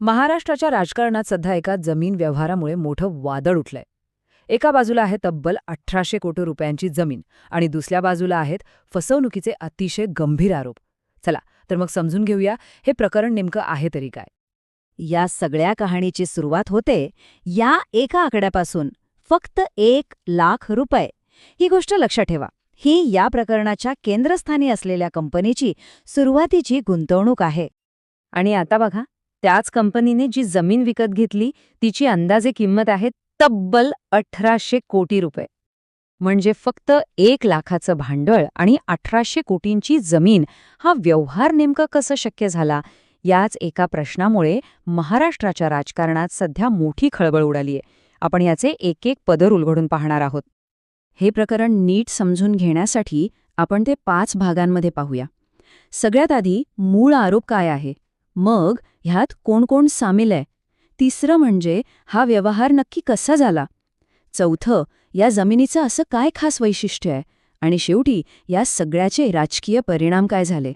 महाराष्ट्राच्या राजकारणात सध्या एका जमीन व्यवहारामुळे मोठं वादळ उठलंय. एका बाजूला आहे तब्बल अठराशे कोटी रुपयांची जमीन आणि दुसऱ्या बाजूला आहेत फसवणुकीचे अतिशय गंभीर आरोप. चला तर मग समजून घेऊया हे प्रकरण नेमकं आहे तरी काय. या सगळ्या कहाणीची सुरुवात होते या एका आकड्यापासून. फक्त एक लाख रुपये. ही गोष्ट लक्षात ठेवा. ही या प्रकरणाच्या केंद्रस्थानी असलेल्या कंपनीची सुरुवातीची गुंतवणूक आहे. आणि आता बघा त्याच कंपनीने जी जमीन विकत घेतली तिची अंदाजे किंमत आहे तब्बल अठराशे कोटी रुपये. म्हणजे फक्त एक लाखाचं भांडवल आणि अठराशे कोटींची जमीन हा व्यवहार नेमका कसं शक्य झाला? याच एका प्रश्नामुळे महाराष्ट्राच्या राजकारणात सध्या मोठी खळबळ उडालीये. आपण याचे एक एक पदर उलगडून पाहणार आहोत. हे प्रकरण नीट समजून घेण्यासाठी आपण ते पाच भागांमध्ये पाहूया. सगळ्यात आधी मूळ आरोप काय आहे? मग ह्यात कोण कोण सामील आहे? तिसरं म्हणजे हा व्यवहार नक्की कसा झाला? चौथं या जमिनीचं असं काय खास वैशिष्ट्य आहे? आणि शेवटी या सगळ्याचे राजकीय परिणाम काय झाले?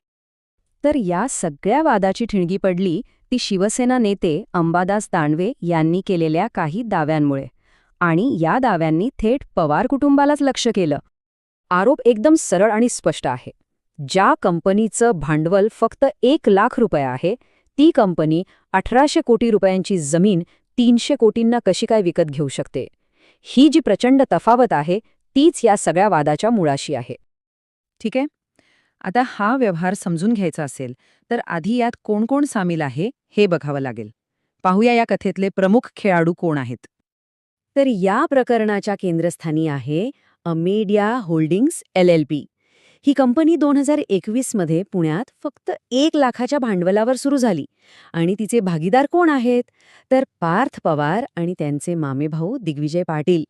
तर या सगळ्या वादाची ठिणगी पडली ती शिवसेना नेते अंबादास दानवे यांनी केलेल्या काही दाव्यांमुळे. आणि या दाव्यांनी थेट पवार कुटुंबालाच लक्ष केलं. आरोप एकदम सरळ आणि स्पष्ट आहे. ज्या कंपनीचं भांडवल फक्त एक लाख रुपये आहे ती कंपनी अठराशे कोटी रुपयांची जमीन तीनशे कोटींना कशी काय विकत घेऊ शकते? ही जी प्रचंड तफावत आहे तीच या सगळ्या वादाच्या मुळाशी आहे. ठीक आहे? आता हा व्यवहार समजून घ्यायचा असेल तर आधी यात कोण कोण सामील आहे हे बघावं लागेल. पाहूया या कथेतले प्रमुख खेळाडू कोण आहेत. तर या प्रकरणाच्या केंद्रस्थानी आहे Amedia holdings L L P ही कंपनी दोन हजार एकवीसमध्ये पुण्यात फक्त एक लाखाच्या भांडवलावर सुरू झाली. आणि तिचे भागीदार कोण आहेत? तर पार्थ पवार आणि त्यांचे मामेभाऊ दिग्विजय पाटील.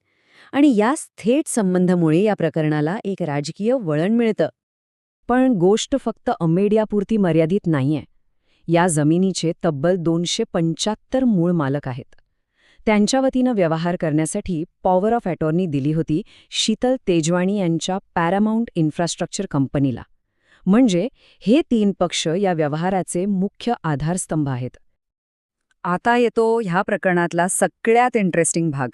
आणि याच थेट संबंधामुळे या प्रकरणाला एक राजकीय वळण मिळतं. पण गोष्ट फक्त अमेडियापुरती मर्यादित नाहीये. या जमिनीचे तब्बल दोनशे पंच्याहत्तर मूळ मालक आहेत. त्यांच्या वतीनं व्यवहार करण्यासाठी पॉवर ऑफ अटॉर्नी दिली होती शीतल तेजवाणी यांच्या पॅरामाऊंट इन्फ्रास्ट्रक्चर कंपनीला म्हणजे हे तीन पक्ष या व्यवहाराचे मुख्य आधारस्तंभ आहेत. आता येतो ह्या प्रकरणातला सगळ्यात इंटरेस्टिंग भाग.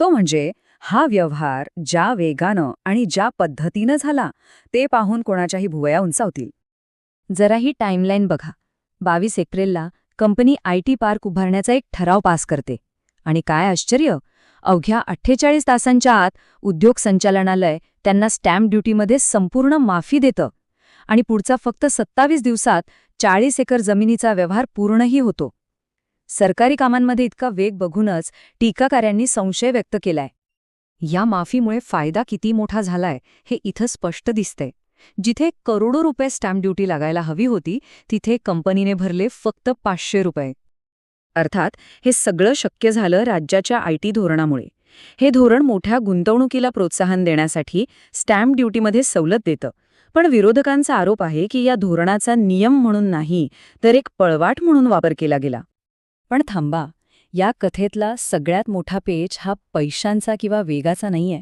तो म्हणजे हा व्यवहार ज्या वेगानं आणि ज्या पद्धतीनं झाला ते पाहून कोणाच्याही भुवया उंचावतील. जरा ही टाईमलाईन बघा. बावीस एप्रिलला कंपनी आय टी पार्क उभारण्याचा एक ठराव पास करते. आणि काय आश्चर्य! अवघ्या अठ्ठेचाळीस तासांच्या आत उद्योग संचालनालय त्यांना स्टॅम्प ड्युटीमध्ये संपूर्ण माफी देतं आणि पुढचा फक्त सत्तावीस दिवसात चाळीस एकर जमिनीचा व्यवहार पूर्णही होतो. सरकारी कामांमध्ये इतका वेग बघूनच टीकाकाऱ्यांनी संशय व्यक्त केलाय. या माफीमुळे फायदा किती मोठा झालाय हे इथं स्पष्ट दिसतंय. जिथे करोडो रुपये स्टॅम्प ड्युटी लागायला हवी होती तिथे कंपनीने भरले फक्त पाचशे रुपये. अर्थात हे सगळं शक्य झालं राज्याच्या आय टी धोरणामुळे. हे धोरण मोठ्या गुंतवणुकीला प्रोत्साहन देण्यासाठी स्टॅम्प ड्युटीमध्ये सवलत देतं. पण विरोधकांचा आरोप आहे की या धोरणाचा नियम म्हणून नाही तर एक पळवाट म्हणून वापर केला गेला. पण थांबा या कथेतला सगळ्यात मोठा पेच हा पैशांचा किंवा वेगाचा नाहीये.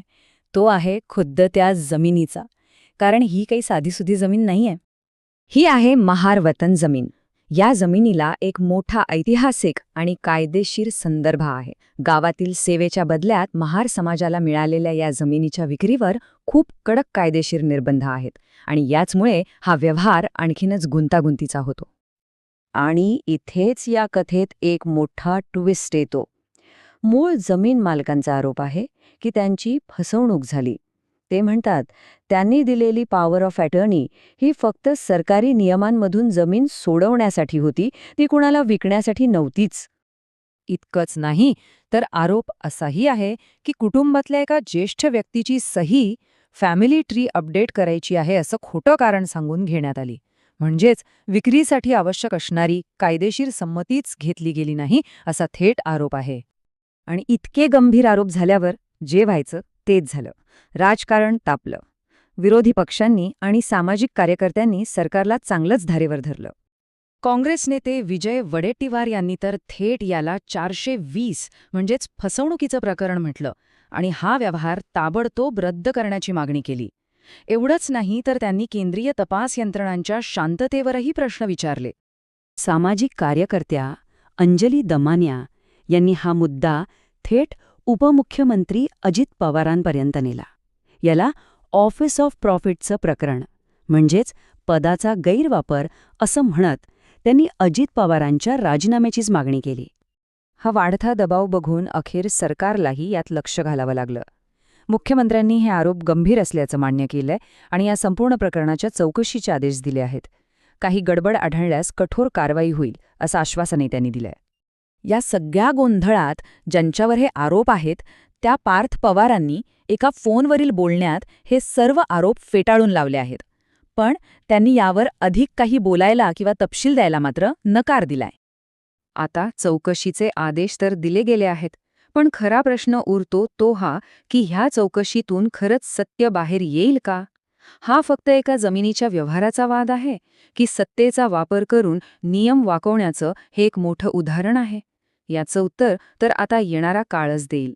तो आहे खुद्द त्या जमिनीचा. कारण ही काही साधीसुधी जमीन नाहीये. ही आहे महार वतन जमीन. या जमिनीला एक मोठा ऐतिहासिक आणि कायदेशीर संदर्भ आहे. गावातील सेवेच्या बदल्यात महार समाजाला मिळालेल्या या जमिनीच्या विक्रीवर खूप कडक कायदेशीर निर्बंध आहेत आणि याचमुळे हा व्यवहार आणखीनच गुंतागुंतीचा होतो. आणि इथेच या कथेत एक मोठा ट्विस्ट येतो. मूळ जमीन मालकांचा आरोप आहे की त्यांची फसवणूक झाली. ते म्हणतात त्यांनी दिलेली पॉवर ऑफ अटर्नी ही फक्त सरकारी नियमांमधून जमीन सोडवण्यासाठी होती ती कुणाला विकण्यासाठी नव्हतीच. इतकंच नाही तर आरोप असाही आहे की कुटुंबातल्या एका ज्येष्ठ व्यक्तीची सही फॅमिली ट्री अपडेट करायची आहे असं खोटं कारण सांगून घेण्यात आली. म्हणजेच विक्रीसाठी आवश्यक असणारी कायदेशीर संमतीच घेतली गेली नाही असा थेट आरोप आहे. आणि इतके गंभीर आरोप झाल्यावर जे व्हायचं तेच झालं. राजकारण तापलं. विरोधी पक्षांनी आणि सामाजिक कार्यकर्त्यांनी सरकारला चांगलंच धारेवर धरलं. काँग्रेस नेते विजय वडेट्टीवार यांनी तर थेट याला चारशे वीस म्हणजेच फसवणुकीचं प्रकरण म्हटलं आणि हा व्यवहार ताबडतोब रद्द करण्याची मागणी केली. एवढंच नाही तर त्यांनी केंद्रीय तपास यंत्रणांच्या शांततेवरही प्रश्न विचारले. सामाजिक कार्यकर्त्या अंजली दमान्या यांनी हा मुद्दा थेट उपमुख्यमंत्री अजित पवारांपर्यंत नेला. याला ऑफिस ऑफ प्रॉफिटचं प्रकरण म्हणजेच पदाचा गैरवापर असं म्हणत त्यांनी अजित पवारांच्या राजीनाम्याचीच मागणी केली. हा वाढता दबाव बघून अखेर सरकारलाही यात लक्ष घालावं लागलं. मुख्यमंत्र्यांनी हे आरोप गंभीर असल्याचं मान्य केलंय आणि या संपूर्ण प्रकरणाच्या चौकशीचे आदेश दिले आहेत. काही गडबड आढळल्यास कठोर कारवाई होईल असं आश्वासनही त्यांनी दिलंय. या सगळ्या गोंधळात ज्यांच्यावर हे आरोप आहेत त्या पार्थ पवारांनी एका फोनवरील बोलण्यात हे सर्व आरोप फेटाळून लावले आहेत. पण त्यांनी यावर अधिक काही बोलायला किंवा तपशील द्यायला मात्र नकार दिलाय. आता चौकशीचे आदेश तर दिले गेले आहेत पण खरा प्रश्न उरतो तो हा की ह्या चौकशीतून खरंच सत्य बाहेर येईल का? हा फक्त एका जमिनीच्या व्यवहाराचा वाद आहे की सत्तेचा वापर करून नियम वाकवण्याचं हे एक मोठं उदाहरण आहे. याचं उत्तर तर आता येणारा काळच देईल.